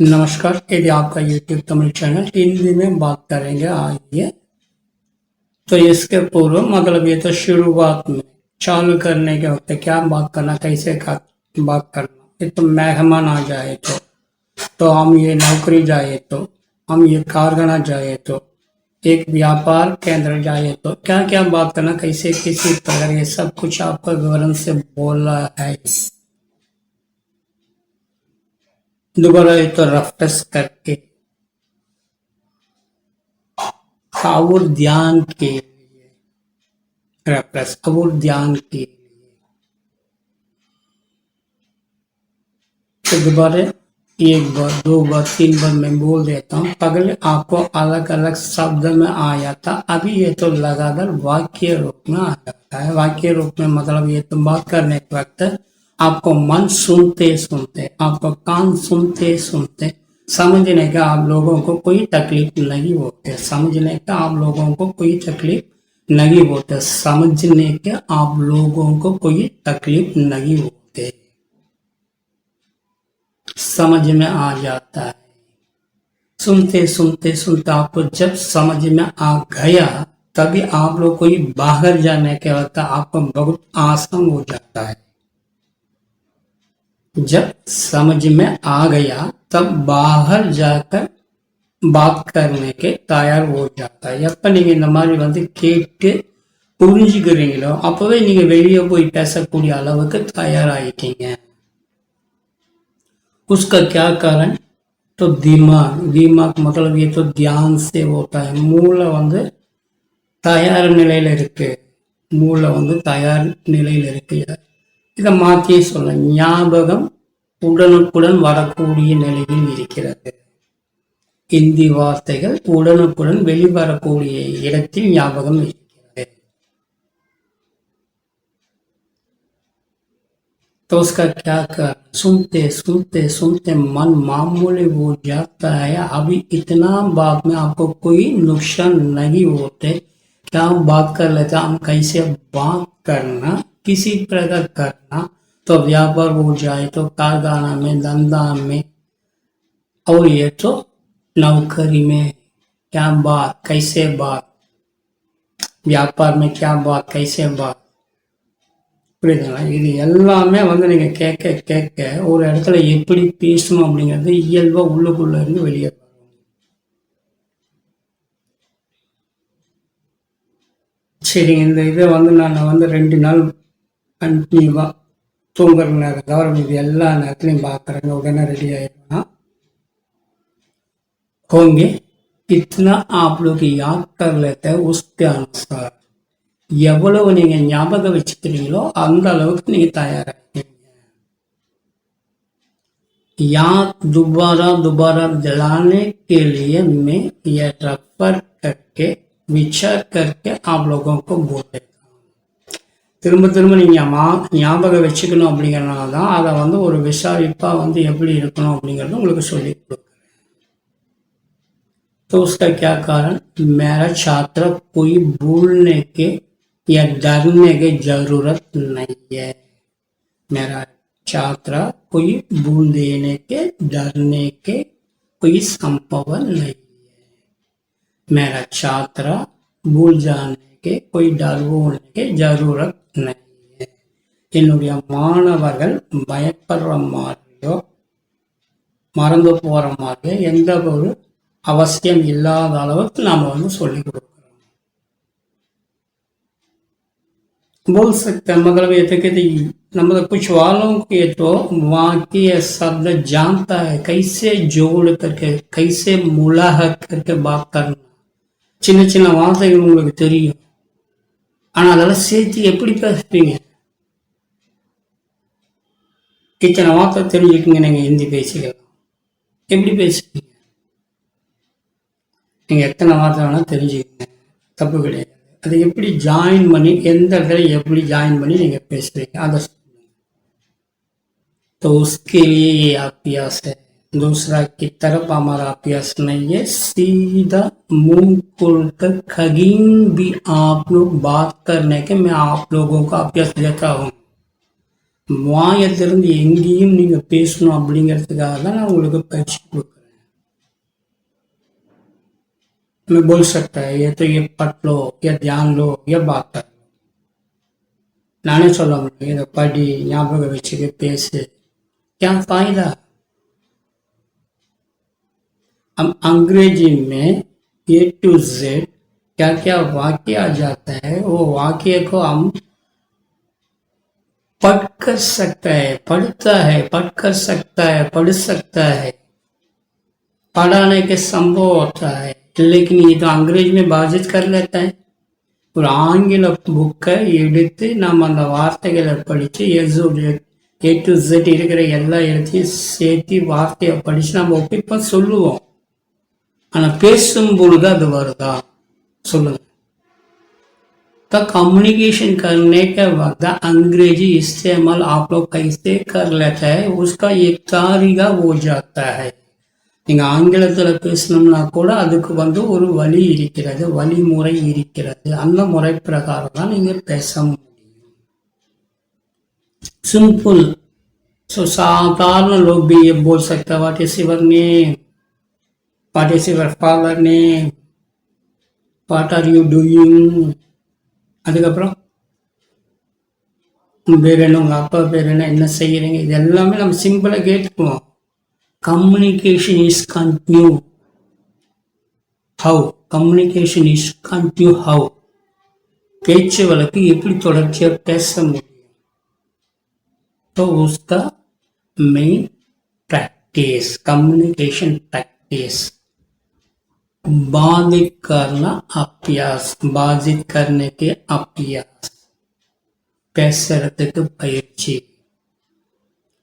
नमस्कार यदि आपका YouTube तमिल चैनल हिंदी में बात करेंगे आइए तो इसके पूर्व मतलब ये तो शुरुआत में चालू करने के वक्त क्या बात करना कैसे का, बात करना ये तो मेहमान आ जाए तो तो हम ये नौकरी जाए तो हम ये कारखाना जाए तो एक व्यापार केंद्र जाए तो क्या क्या बात करना कैसे किसी प्रकार ये सब कुछ आपका विवरण से बोला है दोबारा ये तो रफ्टस करके कावुर ध्यान के लिए रफ्टस कावुर ध्यान के लिए तो दोबारा एक बार दो बार तीन बार मैं बोल देता हूँ पगले आपको अलग अलग शब्द में आ जाता अभी ये तो लगातार वाक्य रूप में आ जाता है वाक्य रूप में मतलब ये तो बात करने के वक्त आपको मन सुनते सुनते आपको कान सुनते सुनते समझने का आप लोगों को कोई तकलीफ नहीं होते समझने का आप लोगों को कोई तकलीफ नहीं होते समझने के आप लोगों को कोई तकलीफ नहीं होते समझ में आ जाता है सुनते सुनते सुनते आपको जब समझ में आ गया तभी आप लोग कोई बाहर जाने के होता आपको बहुत आसान हो जाता है जब समझ में आ गया तब बाहर जाकर பாத் கருணைக்கு தயார் ஓட்டாங்க எப்போ நீங்க இந்த மாதிரி வந்து கேட்டு புரிஞ்சுக்கிறீங்களோ அப்போவே நீங்க வெளியே போய் பேசக்கூடிய அளவுக்கு தயாராகிட்டீங்க उसका क्या कारण तो दिमाग दिमाग मतलब ये तो ध्यान से होता है மூளை வந்து தயார் நிலையில இருக்கு மூளை வந்து தயார் நிலையில இருக்கு இதை மாத்தியே சொல்ல ஞாபகம் உடனுக்குடன் வரக்கூடிய நிலையில் இருக்கிறது இந்தி வார்த்தைகள் உடனுக்குடன் வெளிவரக்கூடிய இடத்தில் ஞாபகம் இருக்கிறது சும்தே சும்தே சும்தே மண் மாமூலி ஓ ஜாத்தா ஹே அபி இத்தனா பாக் மே ஆப்கோ கோயி நகி ஓத்தே கியா பாக் தான் லேதா கைசே பாக் किसी प्रकार करना तो व्यापार हो जाए तो कारखाना में धंधा में और ये तो नौकरी में क्या बात कैसे बात வியாபார் மே கியா பாத் கைசே பாத் புரியுதுங்களா இது எல்லாமே வந்து நீங்கள் கேட்க கேட்க ஒரு இடத்துல எப்படி பேசணும் அப்படிங்கிறது இயல்பா உள்ளுக்குள்ள இருந்து வெளியே சரி இந்த இதை வந்து நான் வந்து ரெண்டு நாள் கண்டினியூவாக தூங்குற நேரம் தவிர மீது எல்லா நேரத்துலையும் பார்க்குறேங்க उड़ने रेडी आएगा होंगे कितना आप लोग याद कर लेते हैं उसके अनुसार எவ்வளவு நீங்க ஞாபகம் வச்சுக்கிறீங்களோ அந்த அளவுக்கு நீங்க தயாராகிறீங்க याद दोबारा दोबारा दिलाने के लिए मैं यह रेफर करके विचार करके आप लोगों को बोले தர்மத்து தர்மம் நீங்கமா ஞாபகம் வெச்சுக்கணும் அப்படிங்கறதால அத வந்து ஒரு விசிவாவிபா வந்து எப்படி இருக்கு அப்படிங்கறத உங்களுக்கு சொல்லி கொடுக்கிறேன் तो उसका क्या कारण मेरा छात्र कोई भूलने के या डरने की जरूरत नहीं है मेरा छात्र कोई भूलने के डरने के कोई संपाव नहीं है मेरा छात्र भूल जाने के कोई डर होने की என்னுடைய மாணவர்கள் பயப்படுற மாதிரியோ மறந்து போகிற மாதிரியோ எந்த ஒரு அவசியம் இல்லாத அளவுக்கு நாம் வந்து சொல்லிக் கொடுக்குறோம் बोलसकते मतलब ये थे कि मतलब कुछ वालों के तो वाक्य शब्द जानता है कैसे சின்ன சின்ன வார்த்தைகள் உங்களுக்கு தெரியும் ஆனால் அதெல்லாம் சேர்த்து எப்படி பேசுவீங்க இத்தனை வார்த்தை தெரிஞ்சுக்கிங்க நீங்கள் ஹிந்தி பேசிக்கலாம் எப்படி பேசுவீங்க நீங்கள் எத்தனை வார்த்தை வேணால் தெரிஞ்சுக்கங்க தப்பு கிடையாது அதை எப்படி ஜாயின் பண்ணி எந்த இடத்துல எப்படி ஜாயின் பண்ணி நீங்கள் பேசுறீங்க அதை சொல்லுங்க तो उसके लिए ये है दूसरा की तरफ हमारा अभ्यास नहीं है सीधा मुंह खोलकर खगीन भी आप लोग बात करने के मैं आप लोगों का अभ्यास देता हूँ வாயத்திலிருந்து எங்கேயும் பேசணும் அப்படிங்கிறதுக்காக தான் நான் உங்களுக்கு பயிற்சி கொடுக்குறேன் சொல்ல முடியும் இதை படி ஞாபகம் வச்சுக்க பேசு क्या हम अंग्रेजी में ए टू जेड क्या क्या वाक्य आ जाता है वो वाक्य को हम पढ़ कर सकता है पढ़ता है पढ़ कर सकता है पढ़ सकता है पढ़ाने के संभव होता है लेकिन ये तो अंग्रेज में बाजित कर लेता है ஒரு ஆங்கில புக்கை எடுத்து நம்ம அந்த வார்த்தைகளை படித்து எஸ் ஏ டு இருக்கிற எல்லா இடத்தையும் சேர்த்து வார்த்தையை படித்து நம்ம ஒப்பிப்ப சொல்லுவோம் அنا பேசும் பொழுது அது வருதா சொல்லுங்க த கம்யூனிகேஷன் ਕਰਨடைக்க வட ஆங்கிலி استعمال आप लोग का इस्तेमाल कर लेते हैं उसका एक तरीका वो जाता है इनका अंगलेटல பேசணும்னா கூட அதுக்கு வந்து ஒரு வழி இருக்கின்றது வழி முறை இருக்கின்றது अन्न முறை பிரகாரம் தான் இந்த பேசும் சிம்பி சாதாரண लोग भी ये बोल सकता है कि शिव ने What is your father name? What are you doing அதுக்கப்புறம் பேர் என்ன உங்கள் அப்பா பேர் என்ன என்ன செய்கிறீங்க இது எல்லாமே நம்ம சிம்பிளாக கேட்டுக்குவோம் communication is continue how communication is continue how பேச்சு வழக்கு எப்படி தொடர்ச்சியாக பேச முடியும் so the main practice communication practice बाधित करना अभ्यास बाधित करने के अभ्यास पैसरत परीक्षी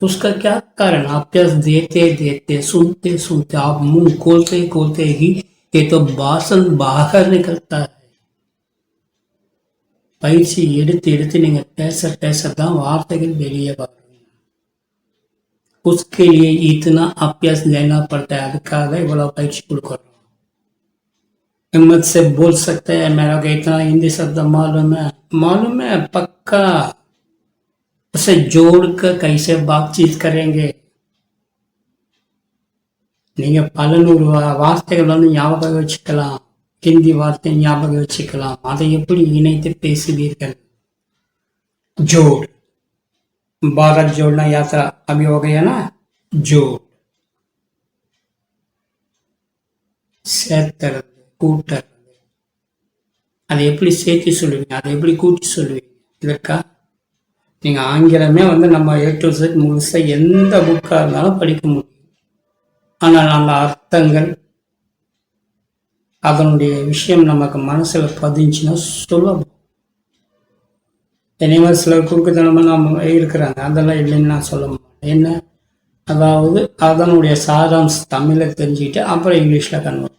तो उसका क्या कारण अभ्यास देते देते सुनते सुनते आप मुंह खोलते खोलते ही ये तो बासन बाहर निकलता है பயிற்சி எடுத்து எடுத்து நீங்க பேச பேச தான் வார்த்தைகள் வெளியே வரும் उसके लिए इतना अभ्यास लेना पड़ता है அதுக்காக இவ்வளவு பயிற்சி கொடுக்குறோம் हिम्मत से बोल सकते हैं मेरा इतना हिंदी शब्द मालूम है मालूम है पक्का उसे कर कैसे बातचीत करेंगे நீங்க பல நூறு வார்த்தைகள் வந்து ஞாபகம் வச்சுக்கலாம் ஹிந்தி வார்த்தை ஞாபகம் வச்சுக்கலாம் அதை எப்படி இணைத்து பேசுவீர்கள் जोड़ भारत जोड़ना यात्रा अभी हो गया ना जोड़ கூட்டுறது அதை எப்படி சேர்த்து சொல்லுவீங்க அதை எப்படி கூட்டி சொல்லுவீங்க இதற்கா நீங்கள் ஆங்கிலமே வந்து நம்ம ஏற்றோசை டு முழுசாக எந்த புக்காக இருந்தாலும் படிக்க முடியும் ஆனால் அந்த அர்த்தங்கள் அதனுடைய விஷயம் நமக்கு மனசில் பதிஞ்சுன்னா சுலபம் எனவே சிலர் குறுக்குத்தனமாக நம்ம இருக்கிறாங்க அதெல்லாம் இல்லைன்னு நான் சொல்ல மாட்டேன் என்ன அதாவது அதனுடைய சாராம்ஸ் தமிழை தெரிஞ்சுக்கிட்டு அப்புறம் இங்கிலீஷில் கன்வெர்ட்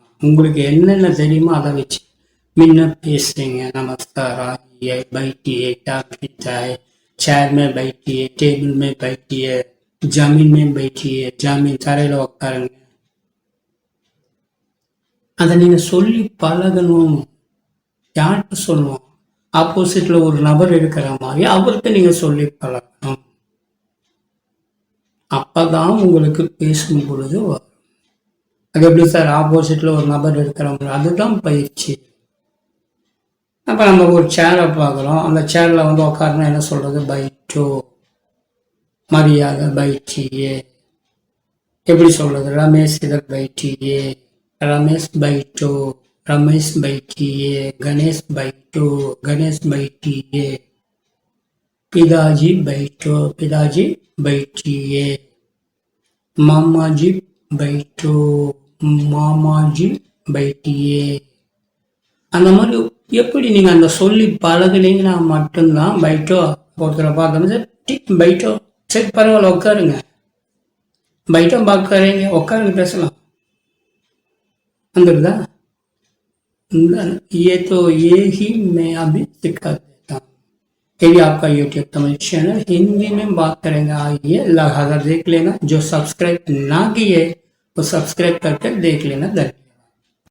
உங்களுக்கு என்னென்ன தெரியுமோ அதை வச்சு முன்ன பேசுறீங்க நமஸ்காரா பைட்டியே बैठिए काफी चाय चेयर में बैठिए टेबल में बैठिए जमीन में बैठिए தரையில உட்காருங்க அதை நீங்க சொல்லி பழகணும் யார்கிட்ட சொல்லுவோம் ஆப்போசிட்ல ஒரு நபர் இருக்கிற மாதிரி அவருக்கு நீங்க சொல்லி பழகணும் அப்பதான் உங்களுக்கு பேசும் பொழுது வரும் அது எப்படி சார் ஆப்போசிட்டில் ஒரு நபர் இருக்கிறவங்க அதுதான் பயிற்சி அப்போ நம்ம ஒரு சேரை பார்க்குறோம் அந்த சேரில் வந்து உட்காரனா என்ன சொல்கிறது பை டூ மரியாதை பைட்டியே எப்படி சொல்கிறது ரமேஷ் இதர் பைட்டியே ரமேஷ் பைட்டோ ரமேஷ் பைட்டியே கணேஷ் பைட்டோ கணேஷ் பைட்டியே பிதாஜி பைட்டோ பிதாஜி பைட்டியே மாமாஜி பைட்டோ मामा जी बैठिए अनामारी ये पड़ी नहीं ना சொல்லி பழ ကလေး னா معناتනම් బైట போகுற பார்த்தா டிక్ బైట టిక్ ಪರව ලොකరుnga బైట బక్ karenge okar address la అందరుదా ఇంద ఏయతో ఏహి నే అబి తిక్కా దేతా కేవి ఆప్కా యూట్యూబ్ తమై ఛానల్ హిందీ మే బాత్ కరేగా ఆయి లభగా దేక్లేనా జో సబ్స్క్రైబ్ నా కీయే तो सब्सक्राइब करके देख लेना धन्यवाद